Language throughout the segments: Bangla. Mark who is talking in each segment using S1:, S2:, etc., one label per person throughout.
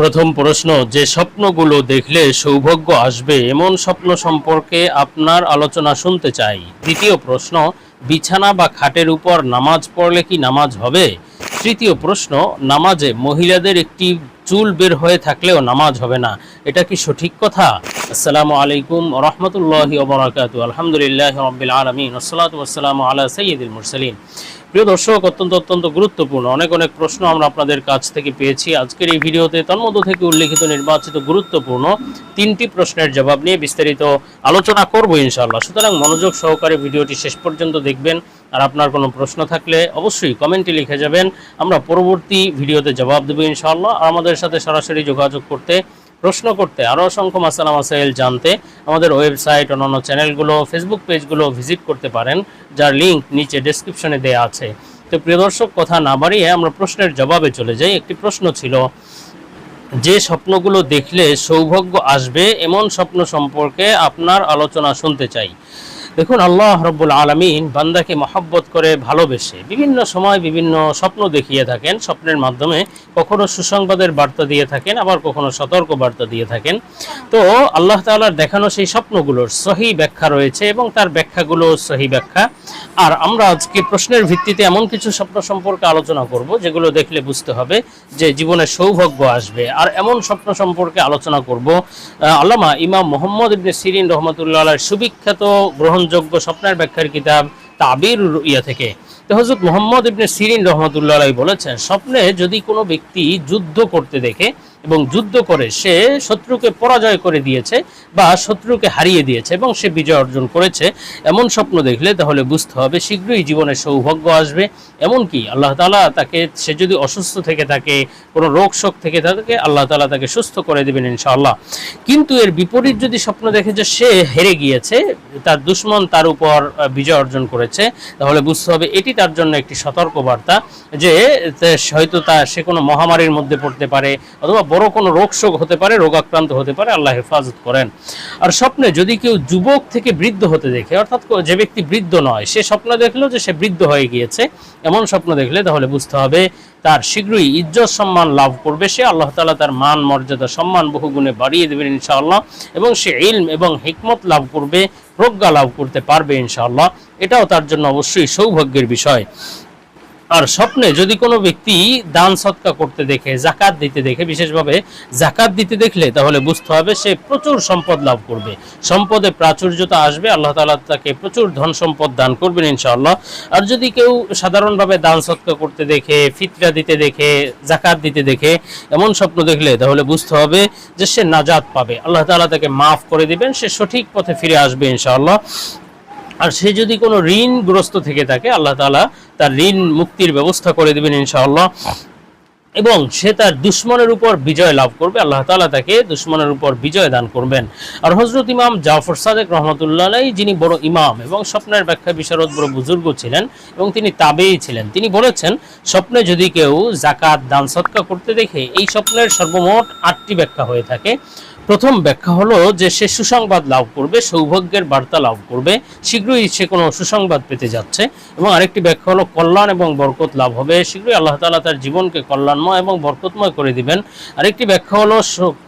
S1: প্রথম প্রশ্ন, যে স্বপ্নগুলো দেখলে সৌভাগ্য আসবে এমন স্বপ্ন সম্পর্কে আপনার আলোচনা শুনতে চাই। দ্বিতীয় প্রশ্ন, বিছানা বা খাটের উপর নামাজ পড়লে কি নামাজ হবে? তৃতীয় প্রশ্ন, নামাজে মহিলাদের একটি চুল বের হয়ে থাকলেও নামাজ হবে না, এটা কি সঠিক কথা? আসসালামু আলাইকুম রহমতুল্লাহ আলহামদুলিল্লাহ রবিল আলমিন আসসালামু আলা সৈয়দুল মুরসালিন। প্রিয় দর্শক, অত্যন্ত অত্যন্ত গুরুত্বপূর্ণ। অনেক অনেক প্রশ্ন আমরা আপনাদের কাছ থেকে পেয়েছি। আজকের এই ভিডিওতে তন্মধ্য থেকে উল্লেখিত নির্বাচিত গুরুত্বপূর্ণ তিনটি প্রশ্নের জবাব নিয়ে বিস্তারিত আলোচনা করব ইনশাল্লাহ সুতরাং মনোযোগ সহকারে ভিডিওটি শেষ পর্যন্ত দেখবেন। আর আপনার কোনো প্রশ্ন থাকলে অবশ্যই কমেন্টে লিখে যাবেন। আমরা পরবর্তী ভিডিওতে জবাব দেবো ইনশাআল্লাহ। আর আমাদের সাথে সরাসরি যোগাযোগ করতে প্রশ্ন করতে। আরও অসংখ্য মাসালা মাসাইল জানতে আমাদের ওয়েবসাইট, অন্যান্য চ্যানেলগুলো, ফেসবুক পেজগুলো ভিজিট করতে পারেন, যার লিঙ্ক নিচে ডেসক্রিপশনে দেওয়া আছে। তো প্রিয় দর্শক, কথা না বাড়িয়ে আমরা প্রশ্নের জবাবে চলে যাই। একটি প্রশ্ন ছিল, যে স্বপ্নগুলো দেখলে সৌভাগ্য আসবে এমন স্বপ্ন সম্পর্কে আপনার আলোচনা শুনতে চাই। দেখুন, আল্লাহ রব্বুল আলমিন বান্দাকে মহব্বত করে ভালোবেসে বিভিন্ন সময় বিভিন্ন স্বপ্ন দেখিয়ে থাকেন। স্বপ্নের মাধ্যমে কখনো সুসংবাদের বার্তা দিয়ে থাকেন, আবার কখনো সতর্ক বার্তা দিয়ে থাকেন। তো আল্লাহ তাআলার দেখানো সেই স্বপ্নগুলোর সহি ব্যাখ্যা রয়েছে এবং তার ব্যাখ্যাগুলো সহি ব্যাখ্যা। আর আমরা আজকে প্রশ্নের ভিত্তিতে এমন কিছু স্বপ্ন সম্পর্কে আলোচনা করব, যেগুলো দেখলে বুঝতে হবে যে জীবনে সৌভাগ্য আসবে। আর এমন স্বপ্ন সম্পর্কে আলোচনা করব আল্লামা ইমাম মোহাম্মদ ইবনে সিরিন রহমতুল্লাহ সুবিখ্যাত গ্রহণযোগ্য স্বপ্নের ব্যাখ্যার কিতাব তাবির ইয়া থেকে। তো হজরত মোহাম্মদ ইবনে সিরিন রহমতুল্লাহ বলেছেন, স্বপ্নে যদি কোনো ব্যক্তি যুদ্ধ করতে দেখে এবং যুদ্ধ করে সে শত্রুকে পরাজয় করে দিয়েছে বা শত্রুকে হারিয়ে দিয়েছে এবং সে বিজয় অর্জন করেছে। এমন স্বপ্ন দেখলে তাহলে বুঝতে হবে শীঘ্রই জীবনে সৌভাগ্য আসবে। এমনকি আল্লাহ তালা তাকে, সে যদি অসুস্থ থেকে থাকে, কোনো রোগ শোক থেকে থাকে, আল্লাহ তালা তাকে সুস্থ করে দেবেন ইনশাআল্লাহ। কিন্তু এর বিপরীত যদি স্বপ্ন দেখে যে সে হেরে গিয়েছে, তার দুশ্মন তার উপর বিজয় অর্জন করেছে, তাহলে বুঝতে হবে এটি তার জন্য একটি সতর্ক বার্তা যে হয়তো তা সে কোনো মহামারীর মধ্যে পড়তে পারে অথবা বড় কোনো রোগ শোক হতে পারে, রোগাক্রান্ত হতে পারে, আল্লাহ হেফাজত করেন। আর স্বপ্নে যদি কেউ যুবক থেকে বৃদ্ধ হতে দেখে, অর্থাৎ যে ব্যক্তি বৃদ্ধ নয়, সে স্বপ্ন দেখল যে সে বৃদ্ধ হয়ে গিয়েছে, এমন স্বপ্ন দেখলে তাহলে বুঝতে হবে তার শীঘ্রই ইজ্জত সম্মান লাভ করবে সে। আল্লাহ তাআলা তার মান, মর্যাদা, সম্মান বহুগুণে বাড়িয়ে দেবেন ইনশাআল্লাহ এবং সে ইলম এবং হিকমত লাভ করবে, প্রজ্ঞা লাভ করতে পারবে ইনশাআল্লাহ। এটাও তার জন্য অবশ্যই সৌভাগ্যের বিষয়। আর স্বপ্নে যদি কোনো ব্যক্তি দান সৎকা করতে দেখে, জাকাত দিতে দেখে, বিশেষভাবে জাকাত দিতে দেখলে, তাহলে বুঝতে হবে সে প্রচুর সম্পদ লাভ করবে। সম্পদে প্রাচুর্যতা আসবে, আল্লাহ তাআলা তাকে প্রচুর ধন সম্পদ দান করবেন ইনশাআল্লাহ। আর যদি কেউ সাধারণভাবে দান সৎকা করতে দেখে, ফিতরা দিতে দেখে, জাকাত দিতে দেখে, এমন স্বপ্ন দেখলে, তাহলে বুঝতে হবে যে সে নাজাত পাবে। আল্লাহ তাআলা তাকে মাফ করে দিবেন, সে সঠিক পথে ফিরে আসবে ইনশাআল্লাহ। আর সে যদি কোনো ঋণগ্রস্ত থেকে থাকে, আল্লাহ তাআলা তার ঋণ মুক্তির ব্যবস্থা করে দেবেন ইনশাআল্লাহ। এবং সে তার দুশ্মনের উপর বিজয় লাভ করবে, আল্লাহ তাআলা তাকে দুশ্মনের উপর বিজয় দান করবেন। আর হজরত ইমাম জাফর সাদেক রহমতুল্লাহ যিনি বড় ইমাম এবং স্বপ্নের ব্যাখ্যা বিশারদ বড় বুজুর্গ ছিলেন এবং তিনি তাবেই ছিলেন, তিনি বলেছেন, স্বপ্নে যদি কেউ জাকাত, দান সৎকা করতে দেখে, এই স্বপ্নের সর্বমোট আটটি ব্যাখ্যা হয়ে থাকে। প্রথম ব্যাখ্যা হলো যে সে সুসংবাদ লাভ করবে, সৌভাগ্যের বার্তা লাভ করবে, শীঘ্রই সে কোনো সুসংবাদ পেতে যাচ্ছে। এবং আরেকটি ব্যাখ্যা হলো কল্যাণ এবং বরকত লাভ হবে, শীঘ্রই আল্লাহ তালা তার জীবনকে কল্যাণময় এবং বরকতময় করে দিবেন। আরেকটি ব্যাখ্যা হলো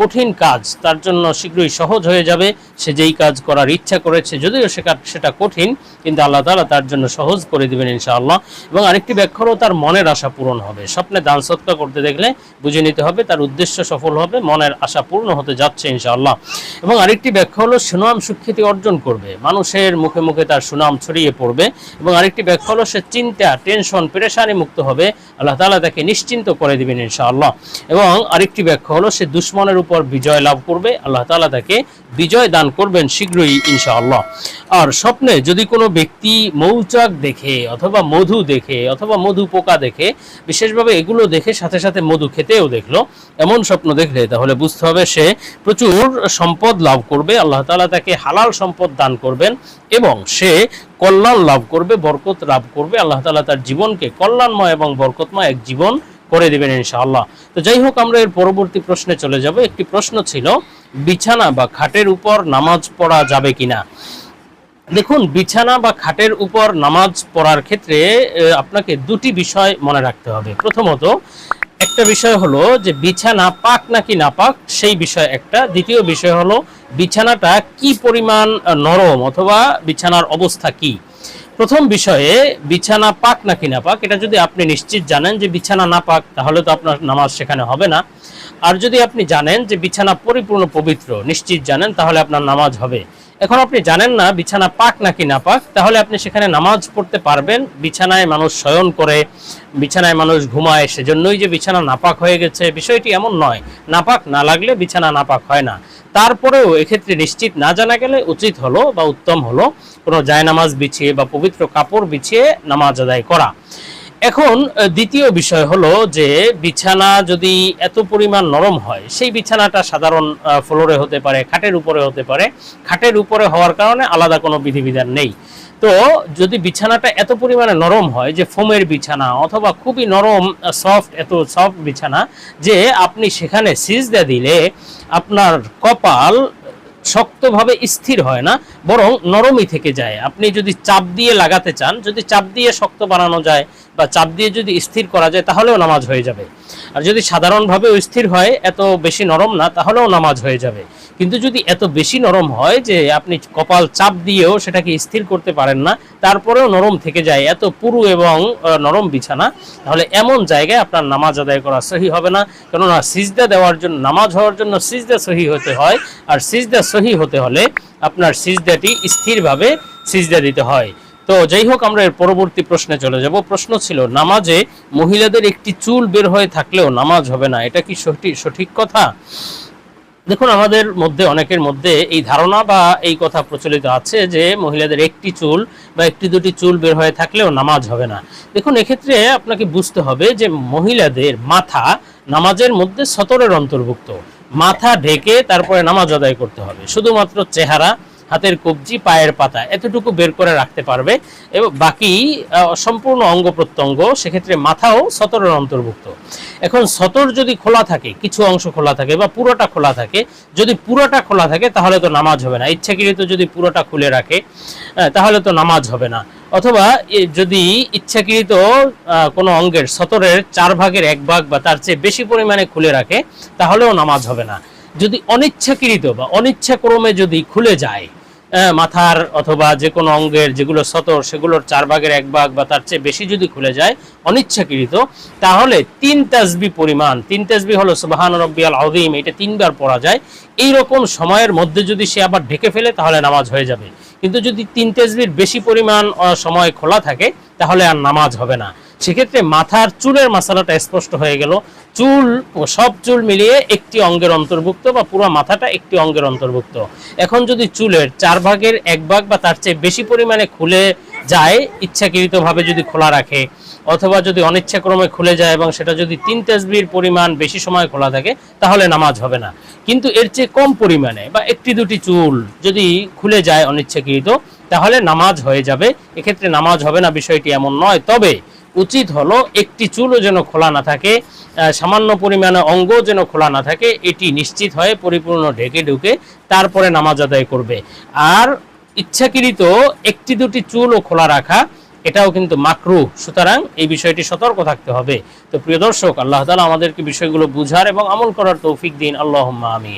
S1: কঠিন কাজ, তার জন্য শীঘ্রই সহজ হয়ে যাবে, সে যেই কাজ করার ইচ্ছা করেছে, যদিও সে সেটা কঠিন, কিন্তু আল্লাহ তাআলা তার জন্য সহজ করে দিবেন ইনশাআল্লাহ। এবং আরেকটি ব্যাখ্যা হলো তার মনের আশা পূরণ হবে। স্বপ্নে দান সৎকার করতে দেখলে বুঝে নিতে হবে তার উদ্দেশ্য সফল হবে, মনের আশা পূর্ণ হতে যাচ্ছে। ইনশাআল্লাহ। এবং আরেকটি ব্যাখ্যা হলো, সুনাম সুখ্যাতি অর্জন করবে। মানুষের মুখে মুখে তার সুনাম ছড়িয়ে পড়বে। এবং আরেকটি ব্যাখ্যা হলো, সে চিন্তা, টেনশন, পেরেশানি মুক্ত হবে। আল্লাহ তাআলা তাকে নিশ্চিন্ত করে দিবেন ইনশাআল্লাহ। এবং আরেকটি ব্যাখ্যা হলো, সে দুশ্মনের উপর বিজয় লাভ করবে। আল্লাহ তাআলা তাকে বিজয় দান করবেন শীঘ্রই ইনশাআল্লাহ। আর স্বপ্নে যদি কোনো ব্যক্তি মৌচাক দেখে অথবা মধু দেখে অথবা মধু পোকা দেখে, বিশেষভাবে এগুলো দেখে সাথে সাথে মধু খেতেও দেখল, এমন স্বপ্ন দেখলে তাহলে বুঝতে হবে সে প্রচুর সম্পদ লাভ করবে, আল্লাহ তাআলা তাকে হালাল সম্পদ দান করবেন এবং সে কল্যাণ লাভ করবে, বরকত লাভ করবে, আল্লাহ তালা তার জীবনকে কল্যাণময় এবং বরকতময় এক জীবন করে দেবেন ইনশাআল্লাহ। তো যাই হোক, আমরা এর পরবর্তী প্রশ্নে চলে যাব। একটি প্রশ্ন ছিল, বিছানা বা খাটের উপর নামাজ পড়া যাবে কিনা? দেখুন, বিছানা বা খাটের উপর নামাজ পড়ার ক্ষেত্রে আপনাকে দুটি বিষয় মনে রাখতে হবে। প্রথমত একটা বিষয় হলো যে বিছানা পাক নাকি না পাক, সেই বিষয় একটা। দ্বিতীয় বিষয় হলো বিছানাটা কি পরিমাণ নরম অথবা বিছানার অবস্থা কি? প্রথম বিষয়ে বিছানা পাক নাকি না পাক, এটা যদি আপনি নিশ্চিত জানেন যে বিছানা না পাক, তাহলে তো আপনার নামাজ সেখানে হবে না। আর যদি আপনি জানেন যে বিছানা পরিপূর্ণ পবিত্র, নিশ্চিত জানেন, তাহলে আপনার নামাজ হবে। এখন আপনি জানেন না বিছানা পাক নাকি না পাক, তাহলে আপনি সেখানে নামাজ পড়তে পারবেন। বিছানায় মানুষ শয়ন করে, বিছানায় মানুষ ঘুমায়, সেজন্যই যে বিছানা নাপাক হয়ে গেছে, বিষয়টি এমন নয়। নাপাক না লাগলে বিছানা নাপাক হয় না। তারপরেও এক্ষেত্রে নিশ্চিত না জানা গেলে উচিত হলো বা উত্তম হলো কোনো জায়নামাজ বিছিয়ে বা পবিত্র কাপড় বিছিয়ে নামাজ আদায় করা। এখন দ্বিতীয় বিষয় হলো যে বিছানা যদি এত পরিমাণ নরম হয়, সেই বিছানাটা সাধারণ ফ্লোরে হতে পারে, খাটের উপরে হতে পারে। খাটের উপরে হওয়ার কারণে আলাদা কোনো বিধিবিধান নেই। তো যদি বিছানাটা এত পরিমাণে নরম হয়, যে ফোমের বিছানা অথবা খুবই নরম সফট এত সফট বিছানা, যে আপনি সেখানে সিজদা দিলে আপনার কপাল শক্তভাবে স্থির হয় না, বরং নরমই থেকে যায়। আপনি যদি চাপ দিয়ে লাগাতে চান, যদি চাপ দিয়ে শক্ত বানানো যায় বা চাপ দিয়ে যদি স্থির করা যায়, তাহলেও নামাজ হয়ে যাবে। আর যদি সাধারণভাবেও স্থির হয়, এত বেশি নরম না, তাহলেও নামাজ হয়ে যাবে। কিন্তু যদি এত বেশি নরম হয় যে আপনি কপাল চাপ দিয়েও সেটাকে স্থির করতে পারেন না, তারপরেও নরম থেকে যায়, এত পুরু এবং নরম বিছানা, তাহলে এমন জায়গায় আপনার নামাজ আদায় করা সহি হবে না। কেননা সিজদা দেওয়ার জন্য, নামাজ হওয়ার জন্য সিজদা সহি হতে হয়, আর সিজদা সহি হতে হলে আপনার সিজদাটি স্থিরভাবে সিজদা দিতে হয়। তো যাই হোক, আমরা এর পরবর্তী প্রশ্নে চলে যাব। প্রশ্ন ছিল, নামাজে মহিলাদের একটি চুল বের হয়ে থাকলেও নামাজ হবে না, এটা কি সঠিক সঠিক কথা? দেখুন, আমাদের মধ্যে, অনেকের মধ্যে এই ধারণা বা এই কথা প্রচলিত আছে যে মহিলাদের একটি চুল বা একটি দুটি চুল বের হয়ে থাকলেও নামাজ হবে না। দেখুন, এক্ষেত্রে আপনাকে বুঝতে হবে যে মহিলাদের মাথা নামাজের মধ্যে সতরের অন্তর্ভুক্ত। মাথা ঢেকে তারপরে নামাজ আদায় করতে হবে। শুধুমাত্র চেহারা, হাতের কবজি, পায়ের পাতা, এতটুকু বের করে রাখতে পারবে। এবং বাকি সম্পূর্ণ অঙ্গ প্রত্যঙ্গ, সেক্ষেত্রে মাথাও সতরের অন্তর্ভুক্ত। এখন সতর যদি খোলা থাকে, কিছু অংশ খোলা থাকে বা পুরোটা খোলা থাকে, যদি পুরোটা খোলা থাকে তাহলে তো নামাজ হবে না। ইচ্ছাকৃত যদি পুরোটা খুলে রাখে তাহলে তো নামাজ হবে না। অথবা যদি ইচ্ছাকৃত কোনো অঙ্গের সতরের চার ভাগের এক ভাগ বা তার চেয়ে বেশি পরিমাণে খুলে রাখে, তাহলেও নামাজ হবে না। যদি অনিচ্ছাকৃত বা অনিচ্ছাক্রমে যদি খুলে যায় মাথার অথবা যে কোনো অঙ্গের যেগুলো সতর, সেগুলোর চার ভাগের এক ভাগ বা তার চেয়ে বেশি যদি খুলে যায়, অনিচ্ছাকৃত, তাহলে তিন তাসবি পরিমাণ, তিন তাসবি হলো সুবাহান রব্বিয়াল আযীম, এটা তিনবার পড়া যায়। এই রকম সময়ের মধ্যে যদি সে আবার ঢেকে ফেলে, তাহলে নামাজ হয়ে যাবে। কিন্তু যদি তিন তেজবির বেশি পরিমাণ সময় খোলা থাকে তাহলে আর নামাজ হবে না। সেক্ষেত্রে মাথার চুলের মশালাটা স্পষ্ট হয়ে গেল। চুল সব চুল মিলিয়ে একটি অঙ্গের অন্তর্ভুক্ত বা পুরো মাথাটা একটি অঙ্গের অন্তর্ভুক্ত। এখন যদি চুলের চার ভাগের এক ভাগ বা তার চেয়ে বেশি পরিমাণে খুলে যায়, ইচ্ছাকৃতভাবে যদি খোলা রাখে, অথবা যদি অনিচ্ছাক্রমে খুলে যায় এবং সেটা যদি তিন তেজবির পরিমাণ বেশি সময় খোলা থাকে, তাহলে নামাজ হবে না। কিন্তু এর চেয়ে কম পরিমাণে বা একটি দুটি চুল যদি খুলে যায় অনিচ্ছাকৃত, তাহলে নামাজ হয়ে যাবে। এক্ষেত্রে নামাজ হবে না, বিষয়টি এমন নয়। তবে উচিত হলো একটি চুলও যেন খোলা না থাকে সামান্য পরিমাণে অঙ্গ যেন খোলা না থাকে, এটি নিশ্চিত হয়ে পরিপূর্ণ ঢেকে ঢুকে তারপরে নামাজ আদায় করবে। আর ইচ্ছাকৃত একটি দুটি চুলও খোলা রাখা, এটাও কিন্তু মাকরু। সুতরাং এই বিষয়টি সতর্ক থাকতে হবে। তো প্রিয় দর্শক, আল্লাহ তালা আমাদেরকে বিষয়গুলো বুঝার এবং আমল করার তৌফিক দিন। আল্লাহ আমিন।